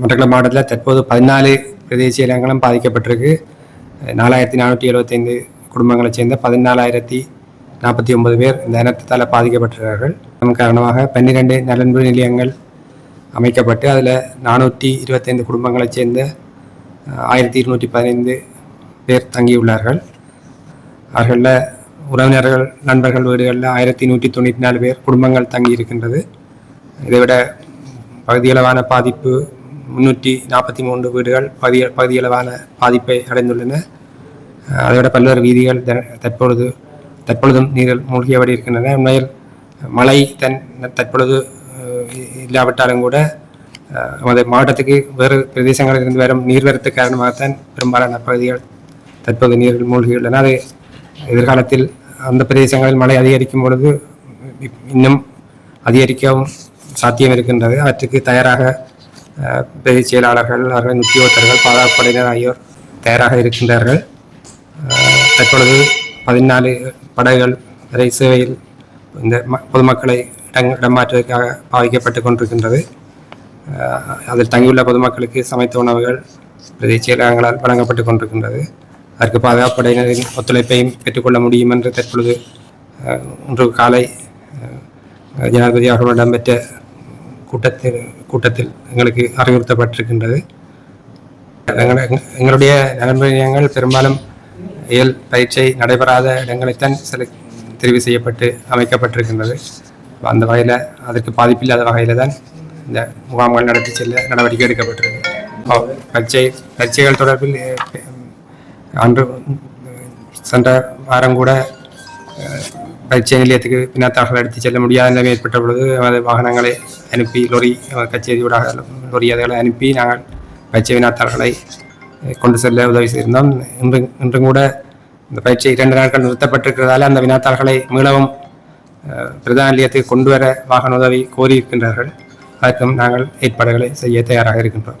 மட்டக்களப்பு மாவட்டத்தில் தற்போது பதினாலு பிரதேச செயலகங்களும் பாதிக்கப்பட்டிருக்கு. நாலாயிரத்தி நானூற்றி எழுபத்தைந்து குடும்பங்களைச் சேர்ந்த பதினாலாயிரத்தி நாற்பத்தி ஒன்பது பேர் இந்த இனத்தால் பாதிக்கப்பட்டிருக்கிறார்கள். அதன் காரணமாக பன்னிரண்டு நலன்பு நிலையங்கள் அமைக்கப்பட்டு அதில் நானூற்றி இருபத்தைந்து குடும்பங்களைச் சேர்ந்த ஆயிரத்தி இருநூற்றி பதினைந்து பேர் தங்கியுள்ளார்கள். அவர்களில் உறவினர்கள் நண்பர்கள் வீடுகளில் ஆயிரத்தி நூற்றி தொண்ணூற்றி நாலு பேர் குடும்பங்கள் தங்கி இருக்கின்றது இதைவிட பகுதியளவான பாதிப்பு முன்னூற்றி நாற்பத்தி மூன்று வீடுகள் பகுதி பகுதியளவான பாதிப்பை அடைந்துள்ளன. அஹ் அதைவிட பல்வேறு வீதிகள் த- தற்பொழுது தற்பொழுதும் நீரில் மூழ்கியபடி இருக்கின்றன. உண்மையில் மழை தன் தற்பொழுது இல்லாவிட்டாலும் கூட நமது மாவட்டத்துக்கு வேறு பிரதேசங்களில் இருந்து வரும் நீர்வரத்து காரணமாகத்தான் பெரும்பாலான பகுதிகள் தற்போது நீரில் மூழ்கியுள்ளன. அது எதிர்காலத்தில் அந்த பிரதேசங்களில் மழை அதிகரிக்கும் பொழுது இன்னும் அதிகரிக்கவும் சாத்தியம் இருக்கின்றது. அவற்றுக்கு தயாராக பிரதி செயலாளர்கள் அவர்கள் முக்கியத்தர்கள் பாதுகாப்படையினர் ஆகியோர் தயாராக இருக்கின்றார்கள். தற்பொழுது பதினாலு படகுகள் வரை சேவையில் இந்த ம- பொதுமக்களை இடமாற்றுவதற்காக பாவிக்கப்பட்டு கொண்டிருக்கின்றது. அதில் தங்கியுள்ள பொதுமக்களுக்கு சமைத்த உணவுகள் பிரதேச செயலகங்களால் வழங்கப்பட்டு கொண்டிருக்கின்றது. அதற்கு பாதுகாப்படையினரின் ஒத்துழைப்பையும் பெற்றுக்கொள்ள முடியும் என்று தற்பொழுது இன்று காலை ஜனாதிபதி அவர்களிடம் பெற்ற கூட்டத்தில் கூட்டத்தில் எங்களுக்கு அறிவுறுத்தப்பட்டிருக்கின்றது. எங்களுடைய நலன்பயணங்கள் பெரும்பாலும் இயல் பயிற்சி நடைபெறாத இடங்களைத்தான் சில தெரிவு செய்யப்பட்டு அமைக்கப்பட்டிருக்கின்றது. அந்த வகையில் அதற்கு பாதிப்பில்லாத வகையில் தான் இந்த முகாம்கள் நடத்தி செல்ல நடவடிக்கை எடுக்கப்பட்டிருக்கு பச்சை பச்சைகள் தொடர்பில் அன்று சென்ற வாரம் கூட அஹ், நிலையத்துக்கு வினாத்தாள்கள் எடுத்து செல்ல முடியாத நிலைமை ஏற்பட்ட பொழுது நமது வாகனங்களை அனுப்பி லொரி கச்சேரி ஊடாக லொரி அதுகளை அனுப்பி நாங்கள் பயிற்சி வினாத்தாள்களை கொண்டு செல்ல உதவி செய்திருந்தோம் இன்று இன்றும் கூட இந்த பயிற்சி இரண்டு நாட்கள் நிறுத்தப்பட்டிருக்கிறதால அந்த வினாத்தாள்களை மீளவும் பிரதான நிலையத்துக்கு கொண்டு வர வாகன உதவி கோரியிருக்கின்றார்கள் அதற்கும் நாங்கள் ஏற்பாடுகளை செய்ய தயாராக இருக்கின்றோம்